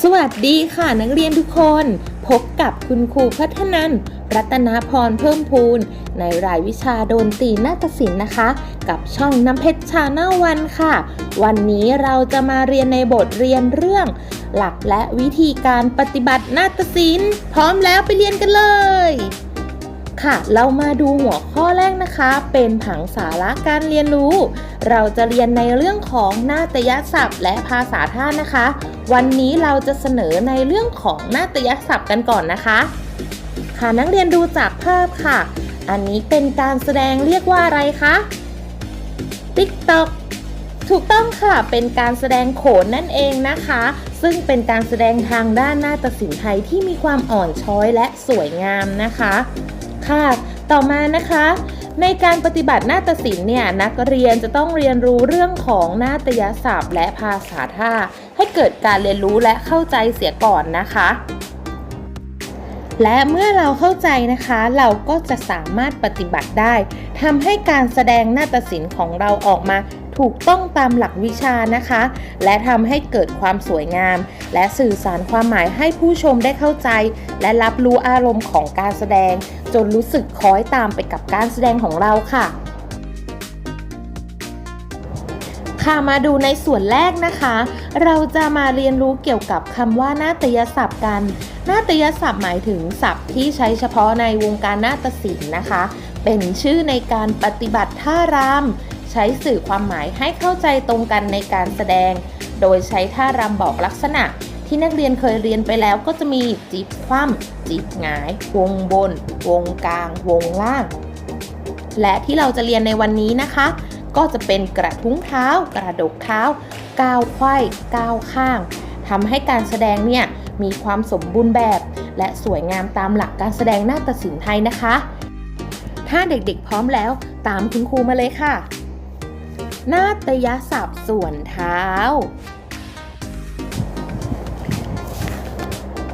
สวัสดีค่ะนักเรียนทุกคน พบกับคุณครูพัฒนันรัตนาพรเพิ่มพูน ในรายวิชาโดนตีนาฏศิลป์นะคะ กับช่องน้ำเพชรชาแนลวันค่ะ วันนี้เราจะมาเรียนในบทเรียนเรื่อง หลักและวิธีการปฏิบัตินาฏศิลป์ พร้อมแล้วไปเรียนกันเลย ค่ะ เรามาดูหัวข้อแรกนะคะ เป็นผังสาระการเรียนรู้ เราจะเรียนในเรื่องของนาฏยศัพท์ และภาษาท่านะคะ วันนี้เราจะเสนอในเรื่องของนาฏยศัพท์กันก่อนนะคะ ค่ะนักเรียนดูจากภาพค่ะ อันนี้เป็นการแสดงเรียกว่าอะไรคะ TikTok ถูกต้องค่ะ เป็นการแสดงโขนนั่นเองนะคะ ซึ่งเป็นการแสดงทางด้านนาฏศิลป์ไทยที่มีความอ่อนช้อยและสวยงามนะคะ ค่ะ ต่อมานะคะ ในการปฏิบัตินาฏศิลป์เนี่ยนักเรียนจะต้องเรียนรู้เรื่องของนาฏยศัพท์ และภาษาท่า ให้เกิดการเรียนรู้และเข้าใจเสียก่อนนะคะและเมื่อเราเข้าใจนะคะ เราก็จะสามารถปฏิบัติได้ทำให้การแสดงนาฏศิลป์ของเราออกมาถูกต้องตามหลักวิชานะคะ และทำให้เกิดความสวยงาม และสื่อสารความหมายให้ผู้ชมได้เข้าใจ และรับรู้อารมณ์ของการแสดง จนรู้สึกคล้อยตามไปกับการแสดงของเราค่ะ ค่ะมาดูในส่วนแรกนะคะ เราจะมาเรียนรู้เกี่ยวกับคำว่านาฏยศัพท์กัน นาฏยศัพท์หมายถึงศัพท์ที่ใช้เฉพาะในวงการนาฏศิลป์นะคะ เป็นชื่อในการปฏิบัติท่ารำใช้สื่อความหมายให้เข้าใจตรงกันในการแสดง โดยใช้ท่ารำบอกลักษณะ ที่นักเรียนเคยเรียนไปแล้วก็จะมีจิบคว่ำจิบหงาย วงบน วงกลาง วงล่าง และที่เราจะเรียนในวันนี้นะคะ ก็จะเป็นกระทุ้งเท้า กระดกเท้า ก้าวไขว้ก้าวข้างทำให้การแสดงเนี่ยมีความสมบูรณ์แบบ และสวยงามตามหลักการแสดงหน้าฏศิลป์ไทยนะคะ ถ้าเด็กๆพร้อมแล้วตามคุณครูมาเลยค่ะ นาฏยศัพท์ส่วนเท้า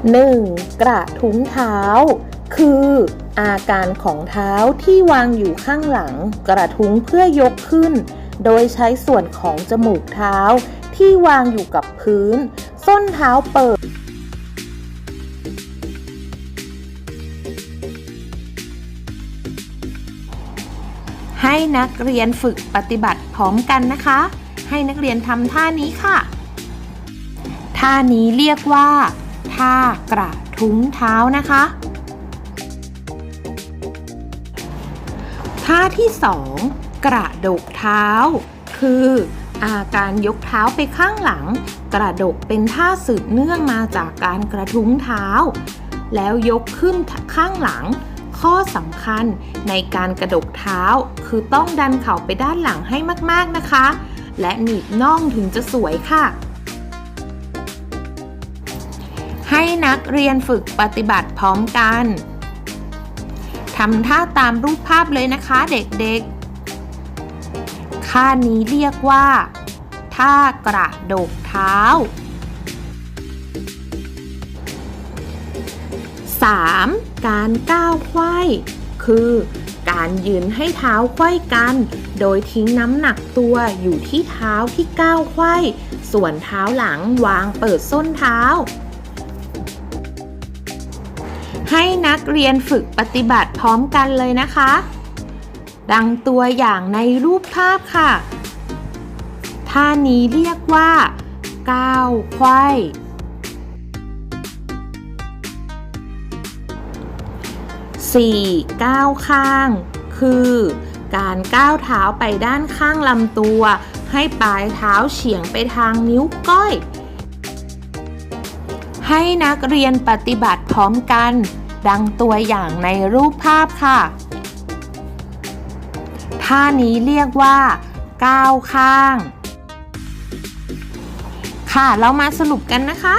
1. กระทุ้งเท้า คืออาการของเท้าที่วางอยู่ข้างหลัง กระทุ้งเพื่อยกขึ้น โดยใช้ส่วนของจมูกเท้าที่วางอยู่กับพื้น ส้นเท้าเปิด ให้นักเรียนฝึกปฏิบัติพร้อมกันนะคะ ให้นักเรียนทำท่านี้ค่ะ ท่านี้เรียกว่า ท่ากระทุ้งเท้านะคะ ท่าที่ 2 กระดกเท้า คืออาการยกเท้าไปข้างหลัง กระดกเป็นท่าสืบเนื่องมาจากการกระทุ้งเท้า แล้วยกขึ้นข้างหลัง ข้อสำคัญในการกระดกเท้า คือต้องดันเข่าไปด้านหลังให้มากๆนะคะ และหนีบน่องถึงจะสวยค่ะ ให้นักเรียนฝึกปฏิบัติพร้อมกันทำท่าตามรูปภาพเลยนะคะเด็กๆ ท่านี้เรียกว่า ท่ากระโดกเท้า 3. การก้าวไขว้คือการยืนให้เท้าไขว้กัน โดยทิ้งน้ำหนักตัวอยู่ที่เท้าที่ก้าวไขว้ ส่วนเท้าหลังวางเปิดส้นเท้า ให้นักเรียนฝึกปฏิบัติพร้อมกันเลยนะคะ ดังตัวอย่างในรูปภาพค่ะ ท่านี้เรียกว่าก้าวไขว้ 4. ก้าวข้าง คือการก้าวเท้าไปด้านข้างลำตัว ให้ปลายเท้าเฉียงไปทางนิ้วก้อย ให้นักเรียนปฏิบัติพร้อมกัน ดังตัวอย่างในรูปภาพค่ะ ท่านี้เรียกว่าก้าวข้าง ค่ะเรามาสรุปกันนะคะ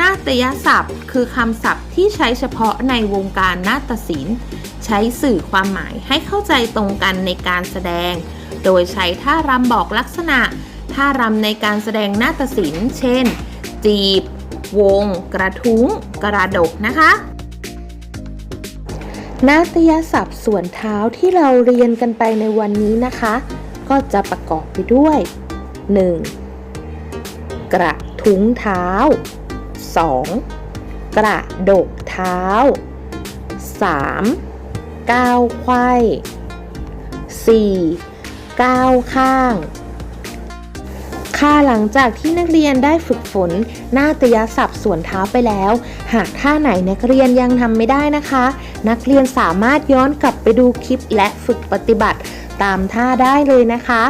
นาฏยศัพท์คือคำศัพท์ที่ใช้เฉพาะในวงการนาฏศิลป์ ใช้สื่อความหมายให้เข้าใจตรงกันในการแสดง โดยใช้ท่ารำบอกลักษณะ ท่ารำในการแสดงนาฏศิลป์ เช่น จีบ วง กระทุ้ง กระดกนะคะ นาฏยศัพท์ส่วนเท้าที่เราเรียนกันไปในวันนี้นะคะ ก็จะประกอบไปด้วย 1. กระทุ้งเท้า 2. กระดกเท้า 3. ก้าวไขว้ 4. ก้าวข้าง ค่ะหลังจากที่นักเรียนได้ฝึกฝนนาฏยศัพท์ส่วนเท้าไปแล้ว หากท่าไหนนักเรียนยังทำไม่ได้นะคะ นักเรียนสามารถย้อนกลับไปดูคลิปและฝึกปฏิบัติตามท่าได้เลยนะคะ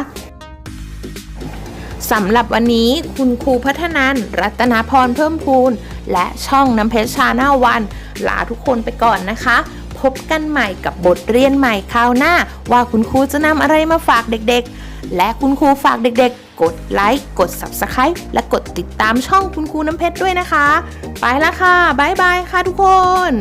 สำหรับวันนี้คุณครูพัฒนันรัตนพรเพิ่มพูน และช่องน้ำเพชรชาแนลวัน ลาทุกคนไปก่อนนะคะ พบกันใหม่กับบทเรียนใหม่คราวหน้า ว่าคุณครูจะนำอะไรมาฝากเด็กๆ และคุณครูฝากเด็กๆ กดไลค์กด Subscribe และกดติดตามช่องคุณครูน้ำเพชรด้วยนะคะ ไปละค่ะ บ๊ายบายค่ะทุกคน